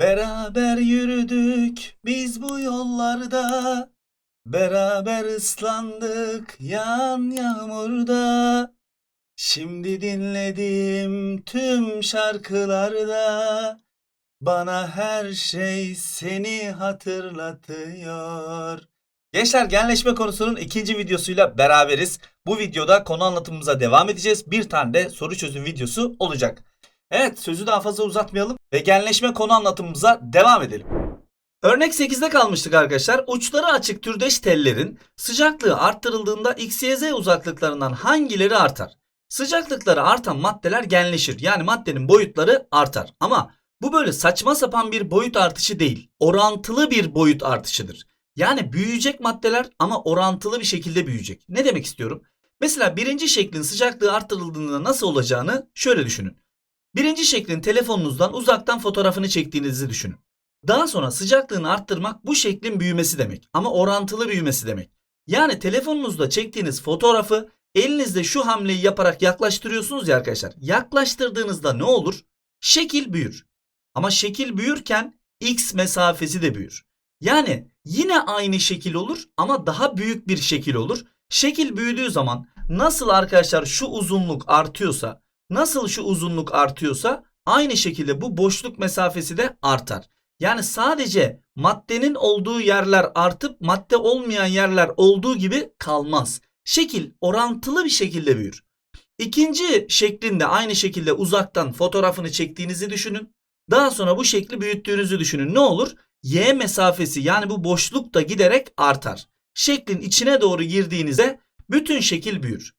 Beraber yürüdük biz bu yollarda. Beraber ıslandık yan yağmurda. Şimdi dinledim tüm şarkılarda. Bana her şey seni hatırlatıyor. Gençler genleşme konusunun ikinci videosuyla beraberiz. Bu videoda konu anlatımımıza devam edeceğiz. Bir tane de soru çözüm videosu olacak. Evet sözü daha fazla uzatmayalım ve genleşme konu anlatımımıza devam edelim. Örnek 8'de kalmıştık arkadaşlar. Uçları açık türdeş tellerin sıcaklığı arttırıldığında x, y, z uzaklıklarından hangileri artar? Sıcaklıkları artan maddeler genleşir. Yani maddenin boyutları artar. Ama bu böyle saçma sapan bir boyut artışı değil. Orantılı bir boyut artışıdır. Yani büyüyecek maddeler ama orantılı bir şekilde büyüyecek. Ne demek istiyorum? Mesela birinci şeklin sıcaklığı arttırıldığında nasıl olacağını şöyle düşünün. Birinci şeklin telefonunuzdan uzaktan fotoğrafını çektiğinizi düşünün. Daha sonra sıcaklığını arttırmak bu şeklin büyümesi demek ama orantılı büyümesi demek. Yani telefonunuzda çektiğiniz fotoğrafı elinizde şu hamleyi yaparak yaklaştırıyorsunuz ya arkadaşlar. Yaklaştırdığınızda ne olur? Şekil büyür. Ama şekil büyürken x mesafesi de büyür. Yani yine aynı şekil olur ama daha büyük bir şekil olur. Şekil büyüdüğü zaman nasıl arkadaşlar şu uzunluk artıyorsa, nasıl şu uzunluk artıyorsa aynı şekilde bu boşluk mesafesi de artar. Yani sadece maddenin olduğu yerler artıp madde olmayan yerler olduğu gibi kalmaz. Şekil orantılı bir şekilde büyür. İkinci şeklinde aynı şekilde uzaktan fotoğrafını çektiğinizi düşünün. Daha sonra bu şekli büyüttüğünüzü düşünün. Ne olur? Y mesafesi yani bu boşluk da giderek artar. Şeklin içine doğru girdiğinizde bütün şekil büyür.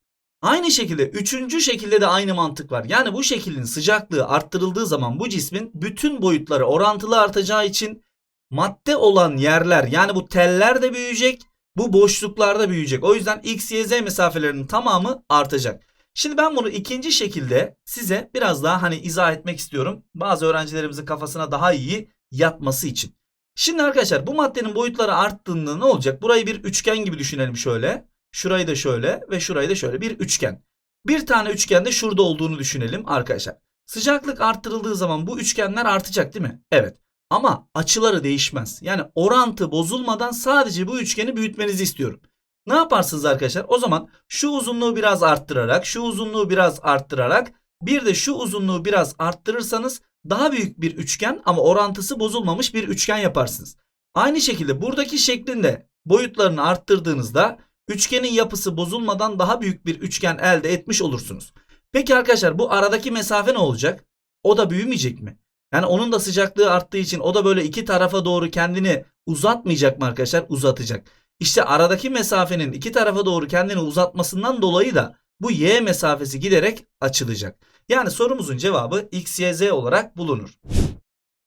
Aynı şekilde üçüncü şekilde de aynı mantık var. Yani bu şekilin sıcaklığı arttırıldığı zaman bu cismin bütün boyutları orantılı artacağı için madde olan yerler yani bu teller de büyüyecek, bu boşluklar da büyüyecek. O yüzden x, y, z mesafelerinin tamamı artacak. Şimdi ben bunu ikinci şekilde size biraz daha hani izah etmek istiyorum. Bazı öğrencilerimizin kafasına daha iyi yatması için. Şimdi arkadaşlar bu maddenin boyutları arttığında ne olacak? Burayı bir üçgen gibi düşünelim şöyle. Şurayı da şöyle ve şurayı da şöyle bir üçgen. Bir tane üçgen de şurada olduğunu düşünelim arkadaşlar. Sıcaklık arttırıldığı zaman bu üçgenler artacak değil mi? Evet. Ama açıları değişmez. Yani orantı bozulmadan sadece bu üçgeni büyütmenizi istiyorum. Ne yaparsınız arkadaşlar? O zaman şu uzunluğu biraz arttırarak, şu uzunluğu biraz arttırarak, bir de şu uzunluğu biraz arttırırsanız daha büyük bir üçgen ama orantısı bozulmamış bir üçgen yaparsınız. Aynı şekilde buradaki şeklinde boyutlarını arttırdığınızda üçgenin yapısı bozulmadan daha büyük bir üçgen elde etmiş olursunuz. Peki arkadaşlar bu aradaki mesafe ne olacak? O da büyümeyecek mi? Yani onun da sıcaklığı arttığı için o da böyle iki tarafa doğru kendini uzatmayacak mı arkadaşlar? Uzatacak. İşte aradaki mesafenin iki tarafa doğru kendini uzatmasından dolayı da bu y mesafesi giderek açılacak. Yani sorumuzun cevabı x, y, z olarak bulunur.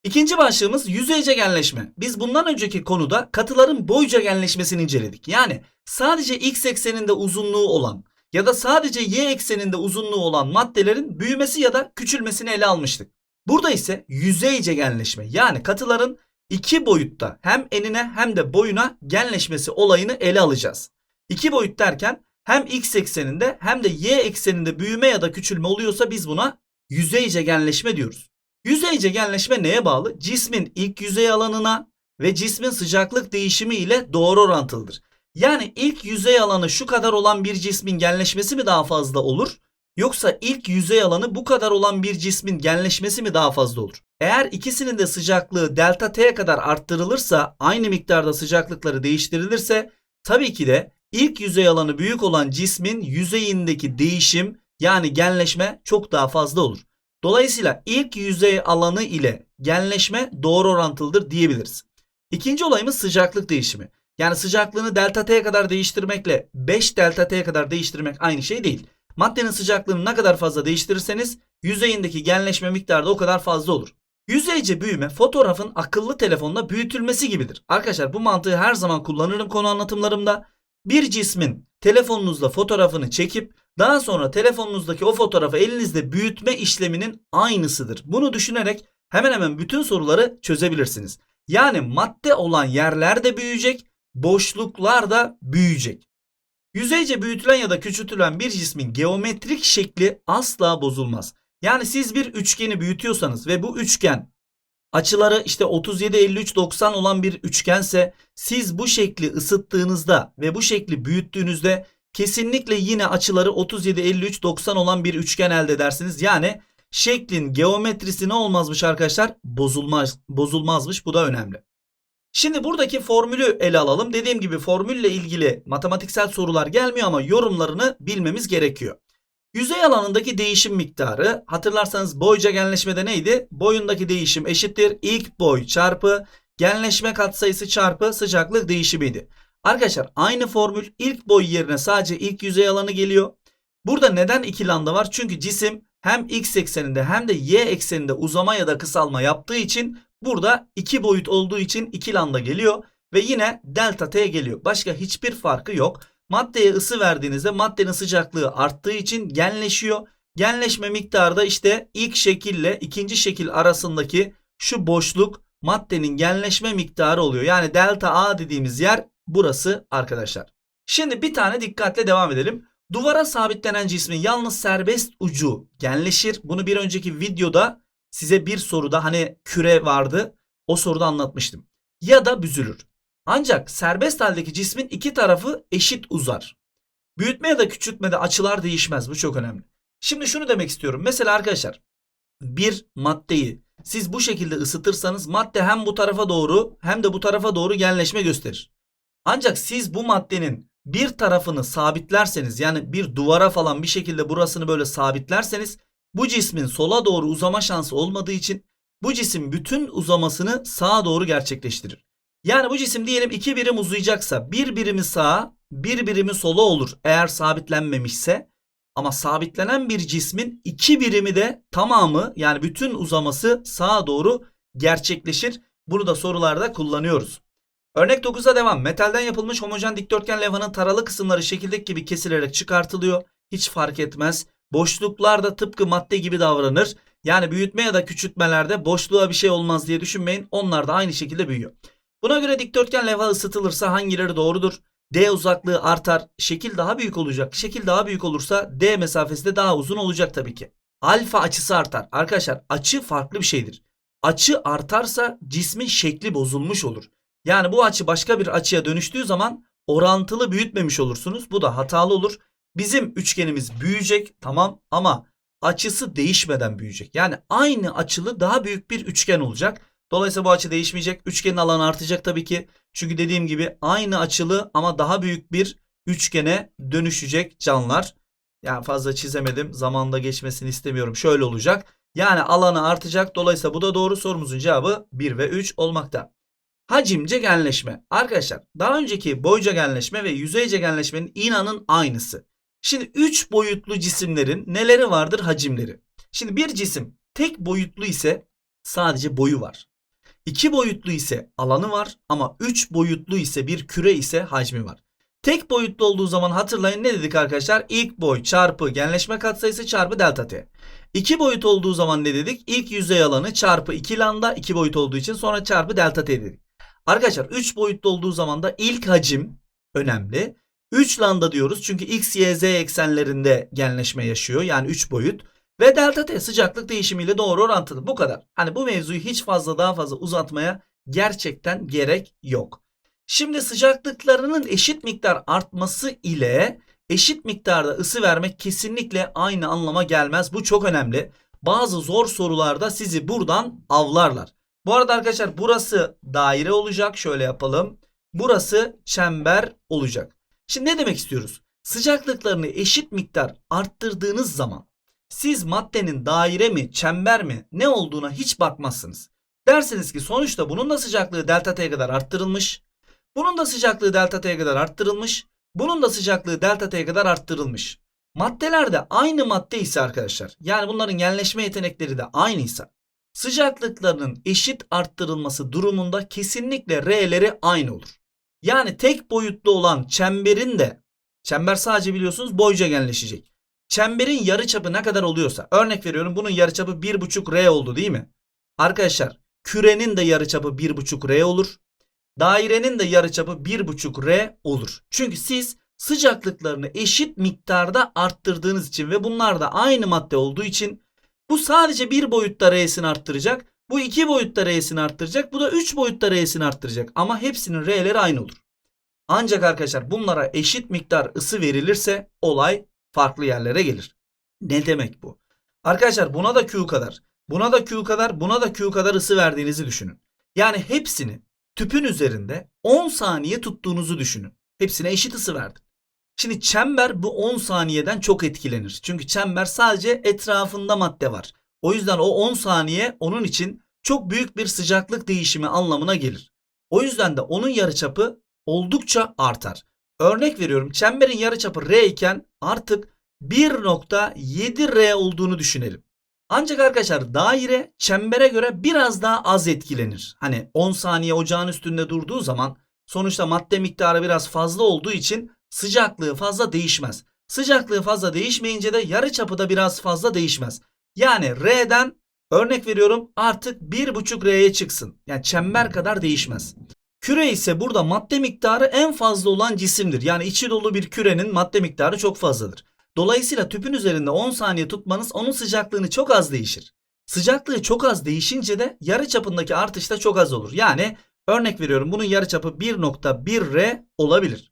İkinci başlığımız yüzeyce genleşme. Biz bundan önceki konuda katıların boyca genleşmesini inceledik. Yani sadece x ekseninde uzunluğu olan ya da sadece y ekseninde uzunluğu olan maddelerin büyümesi ya da küçülmesini ele almıştık. Burada ise yüzeyce genleşme yani katıların iki boyutta hem enine hem de boyuna genleşmesi olayını ele alacağız. İki boyut derken hem x ekseninde hem de y ekseninde büyüme ya da küçülme oluyorsa biz buna yüzeyce genleşme diyoruz. Yüzeyce genleşme neye bağlı? Cismin ilk yüzey alanına ve cismin sıcaklık değişimi ile doğru orantılıdır. Yani ilk yüzey alanı şu kadar olan bir cismin genleşmesi mi daha fazla olur? Yoksa ilk yüzey alanı bu kadar olan bir cismin genleşmesi mi daha fazla olur? Eğer ikisinin de sıcaklığı delta T'ye kadar arttırılırsa, aynı miktarda sıcaklıkları değiştirilirse tabii ki de ilk yüzey alanı büyük olan cismin yüzeyindeki değişim yani genleşme çok daha fazla olur. Dolayısıyla ilk yüzey alanı ile genleşme doğru orantılıdır diyebiliriz. İkinci olayımız sıcaklık değişimi. Yani sıcaklığını delta T'ye kadar değiştirmekle 5 delta T'ye kadar değiştirmek aynı şey değil. Maddenin sıcaklığını ne kadar fazla değiştirirseniz yüzeyindeki genleşme miktarı da o kadar fazla olur. Yüzeyce büyüme fotoğrafın akıllı telefonla büyütülmesi gibidir. Arkadaşlar bu mantığı her zaman kullanırım konu anlatımlarımda. Bir cismin telefonunuzla fotoğrafını çekip daha sonra telefonunuzdaki o fotoğrafı elinizde büyütme işleminin aynısıdır. Bunu düşünerek hemen hemen bütün soruları çözebilirsiniz. Yani madde olan yerler de büyüyecek, boşluklar da büyüyecek. Yüzeyce büyütülen ya da küçültülen bir cismin geometrik şekli asla bozulmaz. Yani siz bir üçgeni büyütüyorsanız ve bu üçgen açıları işte 37 53 90 olan bir üçgense siz bu şekli ısıttığınızda ve bu şekli büyüttüğünüzde kesinlikle yine açıları 37 53 90 olan bir üçgen elde edersiniz. Yani şeklin geometrisi ne olmazmış arkadaşlar? Bozulmaz bozulmazmış. Bu da önemli. Şimdi buradaki formülü ele alalım. Dediğim gibi formülle ilgili matematiksel sorular gelmiyor ama yorumlarını bilmemiz gerekiyor. Yüzey alanındaki değişim miktarı hatırlarsanız boyca genleşmede neydi? Boyundaki değişim eşittir ilk boy çarpı genleşme katsayısı çarpı sıcaklık değişimiydi. Arkadaşlar aynı formül ilk boy yerine sadece ilk yüzey alanı geliyor. Burada neden iki lambda var? Çünkü cisim hem x ekseninde hem de y ekseninde uzama ya da kısalma yaptığı için burada iki boyut olduğu için iki lambda geliyor ve yine delta t geliyor. Başka hiçbir farkı yok. Maddeye ısı verdiğinizde maddenin sıcaklığı arttığı için genleşiyor. Genleşme miktarı da işte ilk şekille ikinci şekil arasındaki şu boşluk maddenin genleşme miktarı oluyor. Yani delta A dediğimiz yer burası arkadaşlar. Şimdi bir tane dikkatle devam edelim. Duvara sabitlenen cismin yalnız serbest ucu genleşir. Bunu bir önceki videoda size bir soruda hani küre vardı. O soruda anlatmıştım. Ya da büzülür. Ancak serbest haldeki cismin iki tarafı eşit uzar. Büyütme ya da küçültmede açılar değişmez. Bu çok önemli. Şimdi şunu demek istiyorum. Mesela arkadaşlar bir maddeyi siz bu şekilde ısıtırsanız madde hem bu tarafa doğru hem de bu tarafa doğru genleşme gösterir. Ancak siz bu maddenin bir tarafını sabitlerseniz yani bir duvara falan bir şekilde burasını böyle sabitlerseniz bu cismin sola doğru uzama şansı olmadığı için bu cisim bütün uzamasını sağa doğru gerçekleştirir. Yani bu cisim diyelim iki birim uzayacaksa bir birimi sağa bir birimi sola olur eğer sabitlenmemişse. Ama sabitlenen bir cismin iki birimi de tamamı yani bütün uzaması sağa doğru gerçekleşir. Bunu da sorularda kullanıyoruz. Örnek 9'a devam. Metalden yapılmış homojen dikdörtgen levhanın taralı kısımları şekildeki gibi kesilerek çıkartılıyor. Hiç fark etmez. Boşluklar da tıpkı madde gibi davranır. Yani büyütme ya da küçültmelerde boşluğa bir şey olmaz diye düşünmeyin. Onlar da aynı şekilde büyüyor. Buna göre dikdörtgen levha ısıtılırsa hangileri doğrudur? D uzaklığı artar, şekil daha büyük olacak. Şekil daha büyük olursa D mesafesi de daha uzun olacak tabii ki. Alfa açısı artar. Arkadaşlar açı farklı bir şeydir. Açı artarsa cismin şekli bozulmuş olur. Yani bu açı başka bir açıya dönüştüğü zaman orantılı büyütmemiş olursunuz. Bu da hatalı olur. Bizim üçgenimiz büyüyecek tamam ama açısı değişmeden büyüyecek. Yani aynı açılı daha büyük bir üçgen olacak. Dolayısıyla bu açı değişmeyecek. Üçgenin alanı artacak tabii ki. Çünkü dediğim gibi aynı açılı ama daha büyük bir üçgene dönüşecek canlılar. Yani fazla çizemedim. Zamanda geçmesini istemiyorum. Şöyle olacak. Yani alanı artacak. Dolayısıyla bu da doğru sorumuzun cevabı 1 ve 3 olmakta. Hacimce genleşme. Arkadaşlar daha önceki boyca genleşme ve yüzeyce genleşmenin inanın aynısı. Şimdi 3 boyutlu cisimlerin neleri vardır hacimleri? Şimdi bir cisim tek boyutlu ise sadece boyu var. 2 boyutlu ise alanı var ama 3 boyutlu ise bir küre ise hacmi var. Tek boyutlu olduğu zaman hatırlayın ne dedik arkadaşlar? İlk boy çarpı genleşme katsayısı çarpı delta t. 2 boyut olduğu zaman ne dedik? İlk yüzey alanı çarpı 2 lambda 2 boyut olduğu için sonra çarpı delta t dedik. Arkadaşlar 3 boyutlu olduğu zaman da ilk hacim önemli. 3 lambda diyoruz çünkü x, y, z eksenlerinde genleşme yaşıyor. Yani 3 boyut. Ve delta t sıcaklık değişimiyle doğru orantılı. Bu kadar. Hani bu mevzuyu hiç fazla daha fazla uzatmaya gerçekten gerek yok. Şimdi sıcaklıklarının eşit miktar artması ile eşit miktarda ısı vermek kesinlikle aynı anlama gelmez. Bu çok önemli. Bazı zor sorularda sizi buradan avlarlar. Bu arada arkadaşlar burası daire olacak. Şöyle yapalım. Burası çember olacak. Şimdi ne demek istiyoruz? Sıcaklıklarını eşit miktar arttırdığınız zaman siz maddenin daire mi, çember mi ne olduğuna hiç bakmazsınız. Dersiniz ki sonuçta bunun da sıcaklığı delta T'ye kadar arttırılmış. Bunun da sıcaklığı delta T'ye kadar arttırılmış. Bunun da sıcaklığı delta T'ye kadar arttırılmış. Maddelerde aynı madde ise arkadaşlar yani bunların genleşme yetenekleri de aynıysa sıcaklıklarının eşit arttırılması durumunda kesinlikle R'leri aynı olur. Yani tek boyutlu olan çemberin de çember sadece biliyorsunuz boyca genleşecek. Çemberin yarıçapı ne kadar oluyorsa örnek veriyorum bunun yarıçapı 1,5 R oldu değil mi? Arkadaşlar kürenin de yarıçapı 1,5 R olur. Dairenin de yarıçapı 1,5 R olur. Çünkü siz sıcaklıklarını eşit miktarda arttırdığınız için ve bunlar da aynı madde olduğu için bu sadece bir boyutta R'sini arttıracak. Bu iki boyutta R'sini arttıracak. Bu da 3 boyutta R'sini arttıracak. Ama hepsinin R'leri aynı olur. Ancak arkadaşlar bunlara eşit miktar ısı verilirse olay farklı yerlere gelir. Ne demek bu? Arkadaşlar buna da Q kadar, buna da Q kadar, buna da Q kadar ısı verdiğinizi düşünün. Yani hepsini tüpün üzerinde 10 saniye tuttuğunuzu düşünün. Hepsine eşit ısı verdim. Şimdi çember bu 10 saniyeden çok etkilenir. Çünkü çember sadece etrafında madde var. O yüzden o 10 saniye onun için çok büyük bir sıcaklık değişimi anlamına gelir. O yüzden de onun yarıçapı oldukça artar. Örnek veriyorum çemberin yarıçapı R iken artık 1.7 R olduğunu düşünelim. Ancak arkadaşlar daire çembere göre biraz daha az etkilenir. Hani 10 saniye ocağın üstünde durduğu zaman sonuçta madde miktarı biraz fazla olduğu için sıcaklığı fazla değişmez. Sıcaklığı fazla değişmeyince de yarıçapı da biraz fazla değişmez. Yani R'den örnek veriyorum artık 1.5 R'ye çıksın. Yani çember kadar değişmez. Küre ise burada madde miktarı en fazla olan cisimdir. Yani içi dolu bir kürenin madde miktarı çok fazladır. Dolayısıyla tüpün üzerinde 10 saniye tutmanız onun sıcaklığını çok az değişir. Sıcaklığı çok az değişince de yarı çapındaki artış da çok az olur. Yani örnek veriyorum bunun yarı çapı 1.1 R olabilir.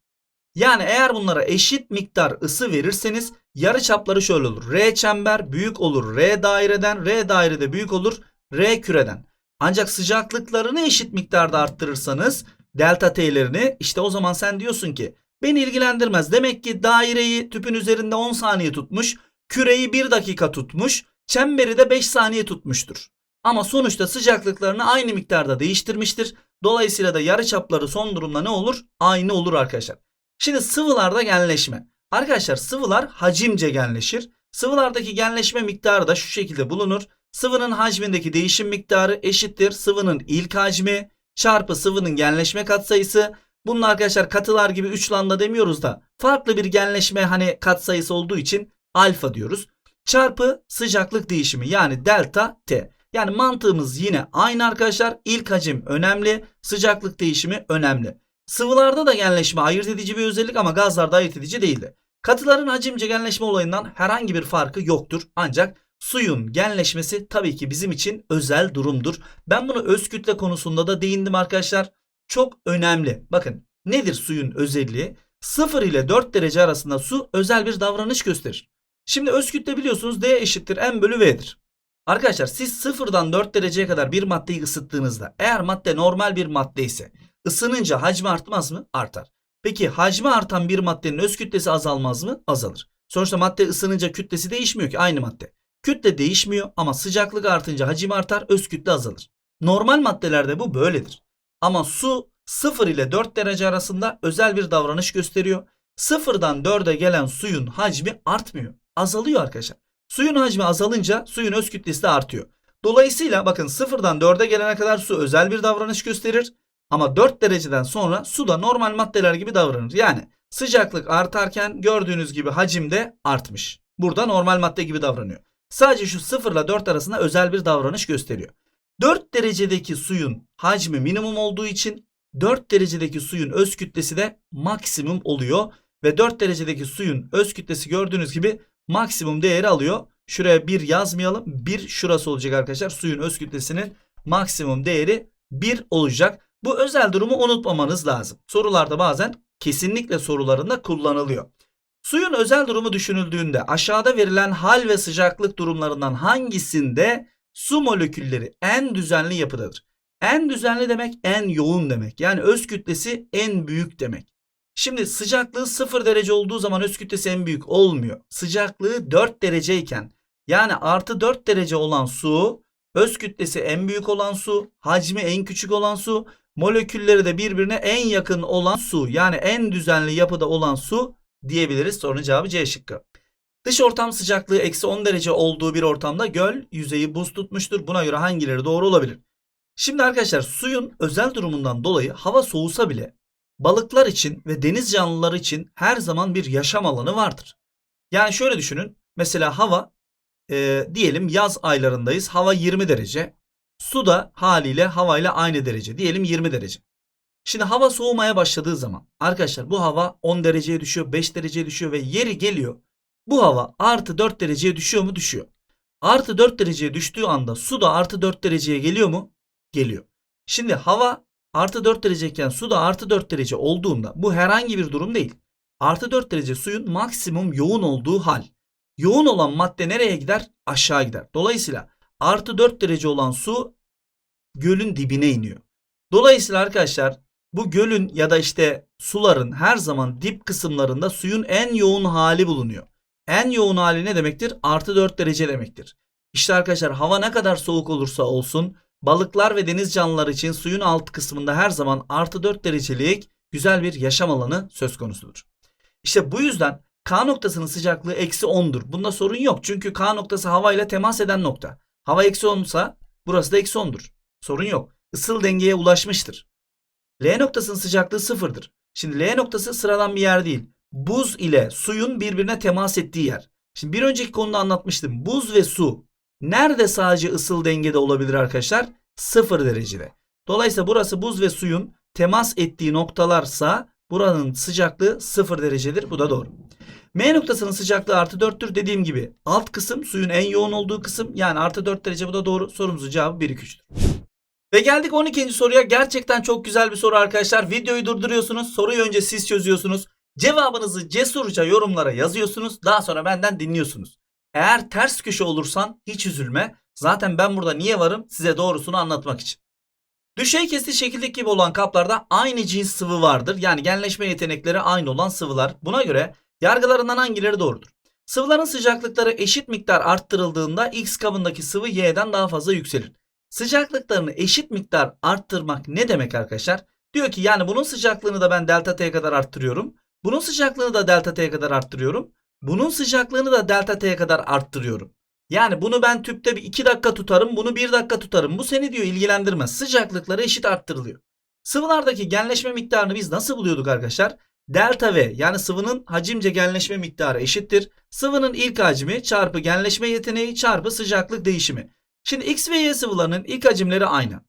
Yani eğer bunlara eşit miktar ısı verirseniz yarı çapları şöyle olur. R çember büyük olur R daireden, R dairede büyük olur R küreden. Ancak sıcaklıklarını eşit miktarda arttırırsanız delta T'lerini işte o zaman sen diyorsun ki beni ilgilendirmez. Demek ki daireyi tüpün üzerinde 10 saniye tutmuş, küreyi 1 dakika tutmuş, çemberi de 5 saniye tutmuştur. Ama sonuçta sıcaklıklarını aynı miktarda değiştirmiştir. Dolayısıyla da yarıçapları son durumda ne olur? Aynı olur arkadaşlar. Şimdi sıvılarda genleşme. Arkadaşlar sıvılar hacimce genleşir. Sıvılardaki genleşme miktarı da şu şekilde bulunur. Sıvının hacmindeki değişim miktarı eşittir sıvının ilk hacmi çarpı sıvının genleşme katsayısı. Bunun arkadaşlar katılar gibi 3 lambda demiyoruz da farklı bir genleşme hani katsayısı olduğu için alfa diyoruz. Çarpı sıcaklık değişimi yani delta T. Yani mantığımız yine aynı arkadaşlar. İlk hacim önemli, sıcaklık değişimi önemli. Sıvılarda da genleşme ayırt edici bir özellik ama gazlarda ayırt edici değildi. Katıların hacimce genleşme olayından herhangi bir farkı yoktur. Ancak suyun genleşmesi tabii ki bizim için özel durumdur. Ben bunu öz kütle konusunda da değindim arkadaşlar. Çok önemli. Bakın nedir suyun özelliği? 0 ile 4 derece arasında su özel bir davranış gösterir. Şimdi öz kütle biliyorsunuz D eşittir M bölü V'dir. Arkadaşlar siz 0'dan 4 dereceye kadar bir maddeyi ısıttığınızda eğer madde normal bir madde ise ısınınca hacmi artmaz mı? Artar. Peki hacmi artan bir maddenin öz kütlesi azalmaz mı? Azalır. Sonuçta madde ısınınca kütlesi değişmiyor ki aynı madde. Kütle değişmiyor ama sıcaklık artınca hacim artar, öz kütle azalır. Normal maddelerde bu böyledir. Ama su 0 ile 4 derece arasında özel bir davranış gösteriyor. 0'dan 4'e gelen suyun hacmi artmıyor. Azalıyor arkadaşlar. Suyun hacmi azalınca suyun öz kütlesi de artıyor. Dolayısıyla bakın 0'dan 4'e gelene kadar su özel bir davranış gösterir. Ama 4 dereceden sonra su da normal maddeler gibi davranır. Yani sıcaklık artarken gördüğünüz gibi hacim de artmış. Burada normal madde gibi davranıyor. Sadece şu 0 ile 4 arasında özel bir davranış gösteriyor. 4 derecedeki suyun hacmi minimum olduğu için 4 derecedeki suyun öz kütlesi de maksimum oluyor. Ve 4 derecedeki suyun öz kütlesi gördüğünüz gibi maksimum değeri alıyor. Şuraya 1 yazmayalım. 1 şurası olacak arkadaşlar. Suyun öz kütlesinin maksimum değeri 1 olacak. Bu özel durumu unutmamanız lazım. Sorularda bazen kesinlikle sorularında kullanılıyor. Suyun özel durumu düşünüldüğünde aşağıda verilen hal ve sıcaklık durumlarından hangisinde su molekülleri en düzenli yapıdadır? En düzenli demek en yoğun demek. Yani öz kütlesi en büyük demek. Şimdi sıcaklığı 0 derece olduğu zaman öz kütlesi en büyük olmuyor. Sıcaklığı 4 dereceyken yani artı 4 derece olan su öz kütlesi en büyük olan su, hacmi en küçük olan su, molekülleri de birbirine en yakın olan su yani en düzenli yapıda olan su diyebiliriz. Sorunun cevabı C şıkkı. Dış ortam sıcaklığı eksi 10 derece olduğu bir ortamda göl yüzeyi buz tutmuştur. Buna göre hangileri doğru olabilir? Şimdi arkadaşlar suyun özel durumundan dolayı hava soğusa bile balıklar için ve deniz canlıları için her zaman bir yaşam alanı vardır. Yani şöyle düşünün. Mesela hava e, diyelim yaz aylarındayız. Hava 20 derece. Su da haliyle havayla aynı derece. Diyelim 20 derece. Şimdi hava soğumaya başladığı zaman arkadaşlar bu hava 10 dereceye düşüyor, 5 dereceye düşüyor ve yeri geliyor. Bu hava artı 4 dereceye düşüyor mu? Düşüyor. Artı 4 dereceye düştüğü anda su da artı 4 dereceye geliyor mu? Geliyor. Şimdi hava artı 4 dereceyken su da artı 4 derece olduğunda bu herhangi bir durum değil. Artı 4 derece suyun maksimum yoğun olduğu hal. Yoğun olan madde nereye gider? Aşağı gider. Dolayısıyla artı 4 derece olan su gölün dibine iniyor. Dolayısıyla arkadaşlar bu gölün ya da işte suların her zaman dip kısımlarında suyun en yoğun hali bulunuyor. En yoğun hali ne demektir? Artı 4 derece demektir. İşte arkadaşlar hava ne kadar soğuk olursa olsun balıklar ve deniz canlıları için suyun alt kısmında her zaman artı 4 derecelik güzel bir yaşam alanı söz konusudur. İşte bu yüzden K noktasının sıcaklığı eksi 10'dur. Bunda sorun yok. Çünkü K noktası hava ile temas eden nokta. Hava eksi 10 ise burası da eksi 10'dur. Sorun yok. Isıl dengeye ulaşmıştır. L noktasının sıcaklığı sıfırdır. Şimdi L noktası sıradan bir yer değil. Buz ile suyun birbirine temas ettiği yer. Şimdi bir önceki konuda anlatmıştım. Buz ve su nerede sadece ısıl dengede olabilir arkadaşlar? Sıfır derecede. Dolayısıyla burası buz ve suyun temas ettiği noktalarsa buranın sıcaklığı sıfır derecedir. Bu da doğru. M noktasının sıcaklığı artı 4'tür. Dediğim gibi alt kısım suyun en yoğun olduğu kısım yani artı 4 derece bu da doğru. Sorumuzun cevabı 1 2 3'tür. Ve geldik 12. soruya. Gerçekten çok güzel bir soru arkadaşlar. Videoyu durduruyorsunuz. Soruyu önce siz çözüyorsunuz. Cevabınızı cesurca yorumlara yazıyorsunuz. Daha sonra benden dinliyorsunuz. Eğer ters köşe olursan hiç üzülme. Zaten ben burada niye varım? Size doğrusunu anlatmak için. Düşey kesti şekildeki gibi olan kaplarda aynı cins sıvı vardır. Yani genleşme yetenekleri aynı olan sıvılar. Buna göre yargılarından hangileri doğrudur? Sıvıların sıcaklıkları eşit miktar arttırıldığında X kabındaki sıvı Y'den daha fazla yükselir. Sıcaklıklarını eşit miktar arttırmak ne demek arkadaşlar? Diyor ki yani bunun sıcaklığını da ben delta T'ye kadar arttırıyorum. Bunun sıcaklığını da delta T'ye kadar arttırıyorum. Bunun sıcaklığını da delta T'ye kadar arttırıyorum. Yani bunu ben tüpte bir 2 dakika tutarım, bunu 1 dakika tutarım. Bu seni diyor ilgilendirmez. Sıcaklıkları eşit arttırılıyor. Sıvılardaki genleşme miktarını biz nasıl buluyorduk arkadaşlar? Delta V yani sıvının hacimce genleşme miktarı eşittir. Sıvının ilk hacmi çarpı genleşme yeteneği çarpı sıcaklık değişimi. Şimdi X ve Y sıvılarının ilk hacimleri aynı.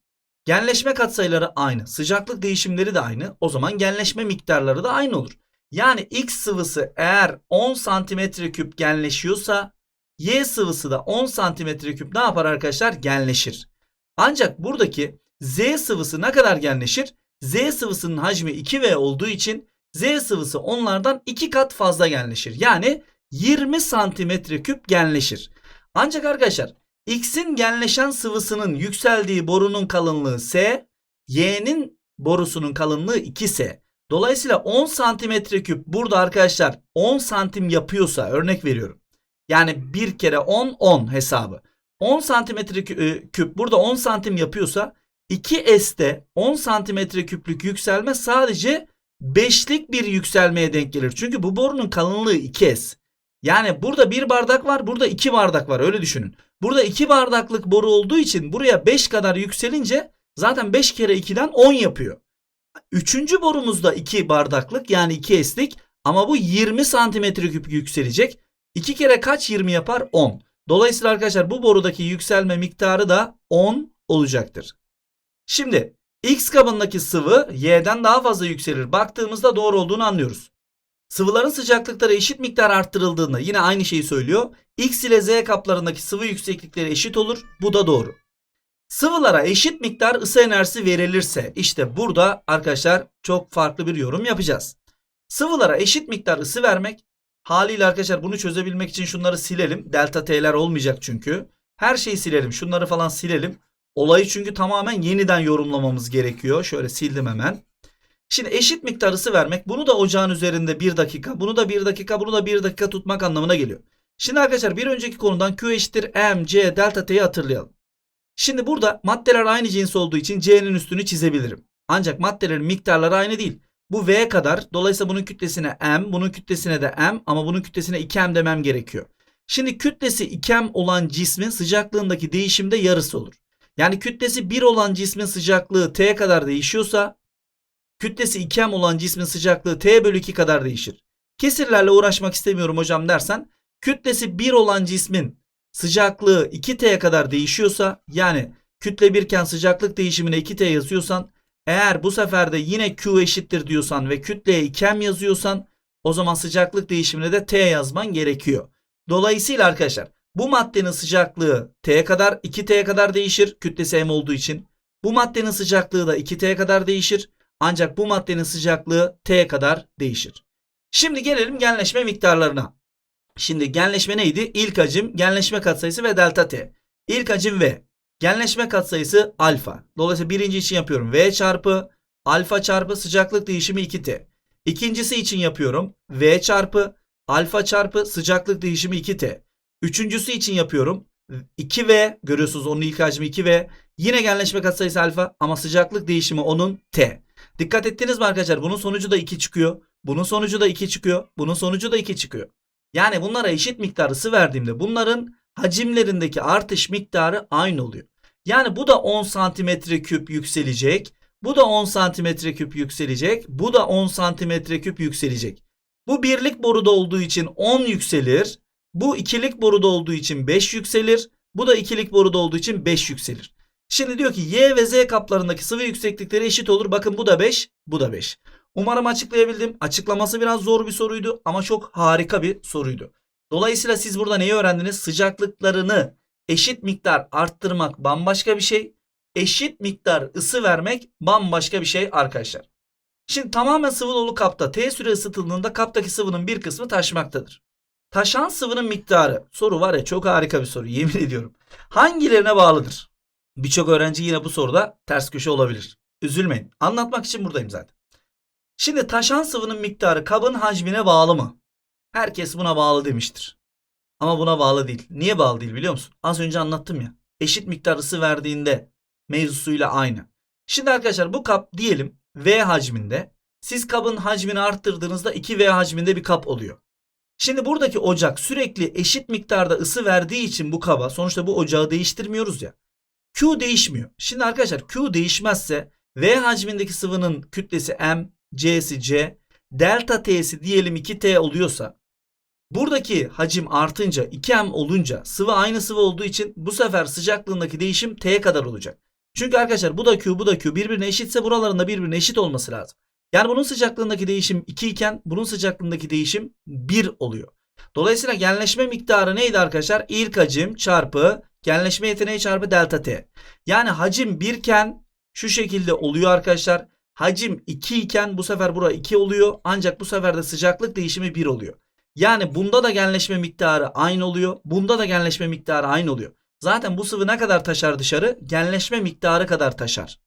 Genleşme katsayıları aynı. Sıcaklık değişimleri de aynı. O zaman genleşme miktarları da aynı olur. Yani X sıvısı eğer 10 santimetre küp genleşiyorsa Y sıvısı da 10 santimetre küp ne yapar arkadaşlar? Genleşir. Ancak buradaki Z sıvısı ne kadar genleşir? Z sıvısının hacmi 2V olduğu için Z sıvısı onlardan 2 kat fazla genleşir. Yani 20 santimetre küp genleşir. Ancak arkadaşlar X'in genleşen sıvısının yükseldiği borunun kalınlığı S, Y'nin borusunun kalınlığı 2S. Dolayısıyla 10 santimetre küp burada arkadaşlar 10 santim yapıyorsa örnek veriyorum. Yani bir kere 10 10 hesabı. 10 santimetre kü- küp burada 10 santim yapıyorsa 2S'te 10 santimetre küplük yükselme sadece 5'lik bir yükselmeye denk gelir. Çünkü bu borunun kalınlığı 2S. Yani burada bir bardak var burada iki bardak var öyle düşünün. Burada iki bardaklık boru olduğu için buraya 5 kadar yükselince zaten 5 kere 2'den 10 yapıyor. Üçüncü borumuzda 2 bardaklık yani 2 S'lik ama bu 20 santimetre küp yükselecek. 2 kere kaç 20 yapar? 10. Dolayısıyla arkadaşlar bu borudaki yükselme miktarı da 10 olacaktır. Şimdi X kabındaki sıvı Y'den daha fazla yükselir. Baktığımızda doğru olduğunu anlıyoruz. Sıvıların sıcaklıkları eşit miktar arttırıldığında yine aynı şeyi söylüyor. X ile Z kaplarındaki sıvı yükseklikleri eşit olur. Bu da doğru. Sıvılara eşit miktar ısı enerjisi verilirse işte burada arkadaşlar çok farklı bir yorum yapacağız. Sıvılara eşit miktar ısı vermek haliyle arkadaşlar bunu çözebilmek için şunları silelim. Delta T'ler olmayacak çünkü. Her şeyi silelim. Şunları falan silelim. Olayı çünkü tamamen yeniden yorumlamamız gerekiyor. Şöyle sildim hemen. Şimdi eşit miktar ısı vermek bunu da ocağın üzerinde 1 dakika, bunu da 1 dakika, bunu da 1 dakika tutmak anlamına geliyor. Şimdi arkadaşlar bir önceki konudan Q eşittir M, C, delta T'yi hatırlayalım. Şimdi burada maddeler aynı cins olduğu için C'nin üstünü çizebilirim. Ancak maddelerin miktarları aynı değil. Bu V kadar. Dolayısıyla bunun kütlesine M, bunun kütlesine de M ama bunun kütlesine 2M demem gerekiyor. Şimdi kütlesi 2M olan cismin sıcaklığındaki değişimde yarısı olur. Yani kütlesi 1 olan cismin sıcaklığı T kadar değişiyorsa kütlesi 2M olan cismin sıcaklığı T bölü 2 kadar değişir. Kesirlerle uğraşmak istemiyorum hocam dersen kütlesi 1 olan cismin sıcaklığı 2T'ye kadar değişiyorsa yani kütle 1 iken sıcaklık değişimine 2T yazıyorsan eğer bu sefer de yine Q eşittir diyorsan ve kütleye 2M yazıyorsan o zaman sıcaklık değişimine de T yazman gerekiyor. Dolayısıyla arkadaşlar Bu maddenin sıcaklığı T'ye kadar 2T'ye kadar değişir kütlesi M olduğu için. Bu maddenin sıcaklığı da 2T'ye kadar değişir. Ancak bu maddenin sıcaklığı T'ye kadar değişir. Şimdi gelelim genleşme miktarlarına. Şimdi genleşme neydi? İlk hacim, genleşme katsayısı ve delta T. İlk hacim V. Genleşme katsayısı alfa. Dolayısıyla birinci için yapıyorum V çarpı alfa çarpı sıcaklık değişimi 2T. İkincisi için yapıyorum V çarpı alfa çarpı sıcaklık değişimi 2T. Üçüncüsü için yapıyorum 2V görüyorsunuz onun ilk hacmi 2V. Yine genleşme katsayısı alfa ama sıcaklık değişimi onun T. Dikkat ettiniz mi arkadaşlar? Bunun sonucu da 2 çıkıyor. Bunun sonucu da 2 çıkıyor. Bunun sonucu da 2 çıkıyor. Yani bunlara eşit miktar ısı verdiğimde bunların hacimlerindeki artış miktarı aynı oluyor. Yani bu da 10 santimetre küp yükselecek. Bu da 10 santimetre küp yükselecek. Bu da 10 santimetre küp yükselecek. Bu birlik boruda olduğu için 10 yükselir. Bu ikilik boruda olduğu için 5 yükselir. Bu da ikilik boruda olduğu için 5 yükselir. Şimdi diyor ki Y ve Z kaplarındaki sıvı yükseklikleri eşit olur. Bakın bu da 5, bu da 5. Umarım açıklayabildim. Açıklaması biraz zor bir soruydu ama çok harika bir soruydu. Dolayısıyla siz burada neyi öğrendiniz? Sıcaklıklarını eşit miktar arttırmak bambaşka bir şey. Eşit miktar ısı vermek bambaşka bir şey arkadaşlar. Şimdi tamamen sıvı dolu kapta T süre ısıtıldığında kaptaki sıvının bir kısmı taşmaktadır. Taşan sıvının miktarı. Soru var ya çok harika bir soru yemin ediyorum. Hangilerine bağlıdır? Birçok öğrenci yine bu soruda ters köşe olabilir. Üzülmeyin. Anlatmak için buradayım zaten. Şimdi taşan sıvının miktarı kabın hacmine bağlı mı? Herkes buna bağlı demiştir. Ama buna bağlı değil. Niye bağlı değil biliyor musun? Az önce anlattım ya. Eşit miktar ısı verdiğinde mevzusuyla aynı. Şimdi arkadaşlar bu kap diyelim V hacminde. Siz kabın hacmini arttırdığınızda 2V hacminde bir kap oluyor. Şimdi buradaki ocak sürekli eşit miktarda ısı verdiği için bu kaba sonuçta bu ocağı değiştirmiyoruz ya. Q değişmiyor. Şimdi arkadaşlar Q değişmezse V hacmindeki sıvının kütlesi M, C'si C, delta T'si diyelim 2T oluyorsa buradaki hacim artınca 2M olunca sıvı aynı sıvı olduğu için bu sefer sıcaklığındaki değişim T'ye kadar olacak. Çünkü arkadaşlar bu da Q bu da Q birbirine eşitse buralarında birbirine eşit olması lazım. Yani bunun sıcaklığındaki değişim 2 iken bunun sıcaklığındaki değişim 1 oluyor. Dolayısıyla genleşme miktarı neydi arkadaşlar? İlk hacim çarpı genleşme yeteneği çarpı delta T. Yani hacim 1 iken şu şekilde oluyor arkadaşlar. Hacim 2 iken bu sefer bura 2 oluyor. Ancak bu sefer de sıcaklık değişimi 1 oluyor. Yani bunda da genleşme miktarı aynı oluyor. Bunda da genleşme miktarı aynı oluyor. Zaten bu sıvı ne kadar taşar dışarı? Genleşme miktarı kadar taşar.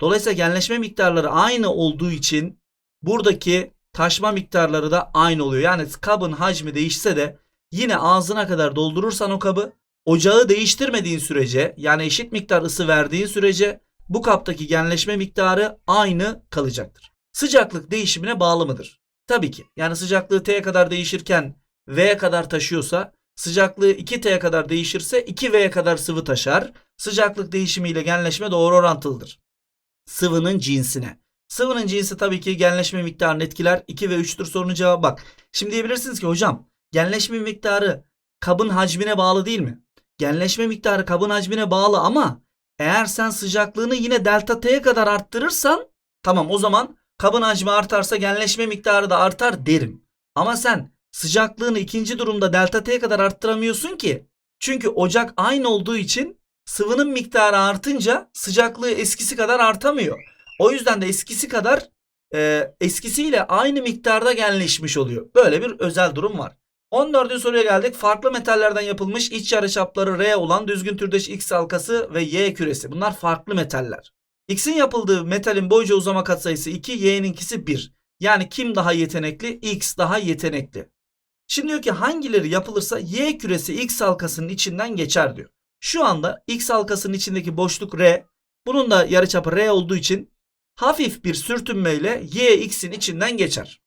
Dolayısıyla genleşme miktarları aynı olduğu için buradaki taşma miktarları da aynı oluyor. Yani kabın hacmi değişse de yine ağzına kadar doldurursan o kabı ocağı değiştirmediğin sürece yani eşit miktar ısı verdiğin sürece bu kaptaki genleşme miktarı aynı kalacaktır. Sıcaklık değişimine bağlı mıdır? Tabii ki. Yani sıcaklığı T'ye kadar değişirken V'ye kadar taşıyorsa sıcaklığı 2T'ye kadar değişirse 2V'ye kadar sıvı taşar. Sıcaklık değişimiyle genleşme doğru orantılıdır. Sıvının cinsine. Sıvının cinsi tabii ki genleşme miktarını etkiler. 2 ve 3'tür sorunun cevabı bak. Şimdi diyebilirsiniz ki hocam genleşme miktarı kabın hacmine bağlı değil mi? Genleşme miktarı kabın hacmine bağlı ama eğer sen sıcaklığını yine delta T'ye kadar arttırırsan tamam o zaman kabın hacmi artarsa genleşme miktarı da artar derim. Ama sen sıcaklığını ikinci durumda delta T'ye kadar arttıramıyorsun ki. Çünkü ocak aynı olduğu için sıvının miktarı artınca sıcaklığı eskisi kadar artamıyor. O yüzden de eskisi kadar e, eskisiyle aynı miktarda genleşmiş oluyor. Böyle bir özel durum var. 14. soruya geldik. Farklı metallerden yapılmış iç yarıçapları R olan düzgün türdeş X halkası ve Y küresi. Bunlar farklı metaller. X'in yapıldığı metalin boyca uzama katsayısı 2, Y'ninkisi 1. Yani kim daha yetenekli? X daha yetenekli. Şimdi diyor ki hangileri yapılırsa Y küresi X halkasının içinden geçer diyor. Şu anda X halkasının içindeki boşluk R. Bunun da yarıçapı R olduğu için hafif bir sürtünmeyle Y X'in içinden geçer.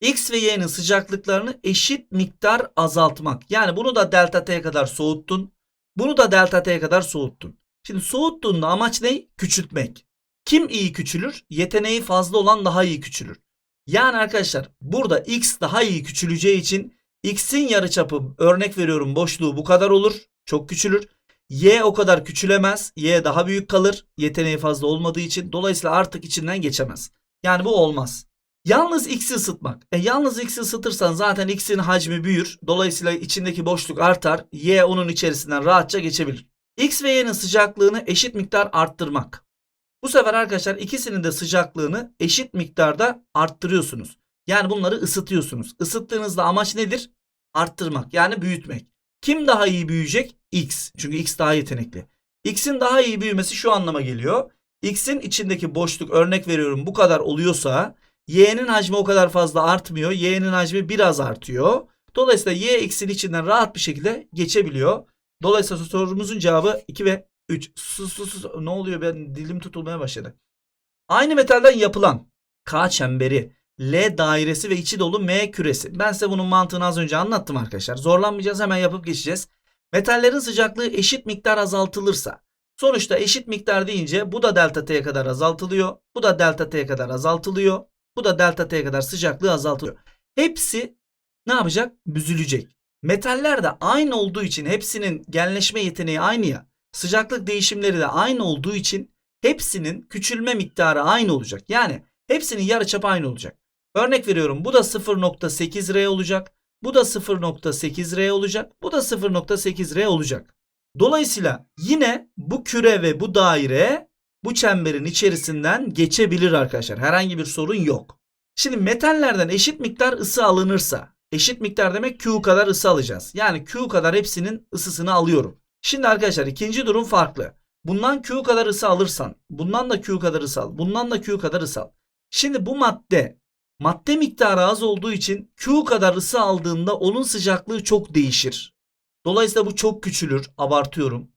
X ve Y'nin sıcaklıklarını eşit miktar azaltmak. Yani bunu da delta T'ye kadar soğuttun. Bunu da delta T'ye kadar soğuttun. Şimdi soğuttuğunda amaç ne? Küçültmek. Kim iyi küçülür? Yeteneği fazla olan daha iyi küçülür. Yani arkadaşlar burada X daha iyi küçüleceği için X'in yarıçapı örnek veriyorum boşluğu bu kadar olur. Çok küçülür. Y o kadar küçülemez. Y daha büyük kalır. Yeteneği fazla olmadığı için. Dolayısıyla artık içinden geçemez. Yani bu olmaz. Yalnız x'i ısıtmak. E yalnız x'i ısıtırsan zaten x'in hacmi büyür. Dolayısıyla içindeki boşluk artar. Y onun içerisinden rahatça geçebilir. X ve Y'nin sıcaklığını eşit miktar arttırmak. Bu sefer arkadaşlar ikisinin de sıcaklığını eşit miktarda arttırıyorsunuz. Yani bunları ısıtıyorsunuz. Isıttığınızda amaç nedir? Arttırmak yani büyütmek. Kim daha iyi büyüyecek? X. Çünkü X daha yetenekli. X'in daha iyi büyümesi şu anlama geliyor. X'in içindeki boşluk örnek veriyorum bu kadar oluyorsa Y'nin hacmi o kadar fazla artmıyor. Y'nin hacmi biraz artıyor. Dolayısıyla Y X'in içinden rahat bir şekilde geçebiliyor. Dolayısıyla sorumuzun cevabı 2 ve 3. Sus sus sus. Ne oluyor ben dilim tutulmaya başladı. Aynı metalden yapılan K çemberi, L dairesi ve içi dolu M küresi. Ben size bunun mantığını az önce anlattım arkadaşlar. Zorlanmayacağız hemen yapıp geçeceğiz. Metallerin sıcaklığı eşit miktar azaltılırsa sonuçta eşit miktar deyince bu da delta T'ye kadar azaltılıyor. Bu da delta T'ye kadar azaltılıyor. Bu da delta T'ye kadar sıcaklığı azaltılıyor. Hepsi ne yapacak? Büzülecek. Metaller de aynı olduğu için hepsinin genleşme yeteneği aynı ya. Sıcaklık değişimleri de aynı olduğu için hepsinin küçülme miktarı aynı olacak. Yani hepsinin yarıçapı aynı olacak. Örnek veriyorum bu da 0.8 R olacak. Bu da 0.8 R olacak. Bu da 0.8 R olacak. Dolayısıyla yine bu küre ve bu daire bu çemberin içerisinden geçebilir arkadaşlar. Herhangi bir sorun yok. Şimdi metallerden eşit miktar ısı alınırsa eşit miktar demek Q kadar ısı alacağız. Yani Q kadar hepsinin ısısını alıyorum. Şimdi arkadaşlar ikinci durum farklı. Bundan Q kadar ısı alırsan, bundan da Q kadar ısı al, bundan da Q kadar ısı al. Şimdi bu madde madde miktarı az olduğu için Q kadar ısı aldığında onun sıcaklığı çok değişir. Dolayısıyla bu çok küçülür. Abartıyorum.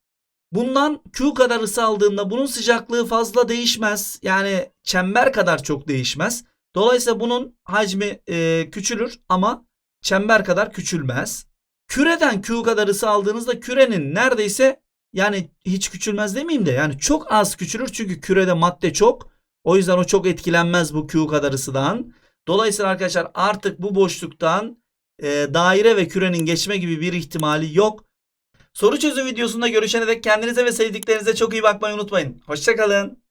Bundan Q kadar ısı aldığında bunun sıcaklığı fazla değişmez. Yani çember kadar çok değişmez. Dolayısıyla bunun hacmi e, küçülür ama çember kadar küçülmez. Küreden Q kadar ısı aldığınızda kürenin neredeyse yani hiç küçülmez demeyeyim de yani çok az küçülür çünkü kürede madde çok. O yüzden o çok etkilenmez bu Q kadar ısıdan. Dolayısıyla arkadaşlar artık bu boşluktan e, daire ve kürenin geçme gibi bir ihtimali yok. Soru çözüm videosunda görüşene dek kendinize ve sevdiklerinize çok iyi bakmayı unutmayın. Hoşçakalın.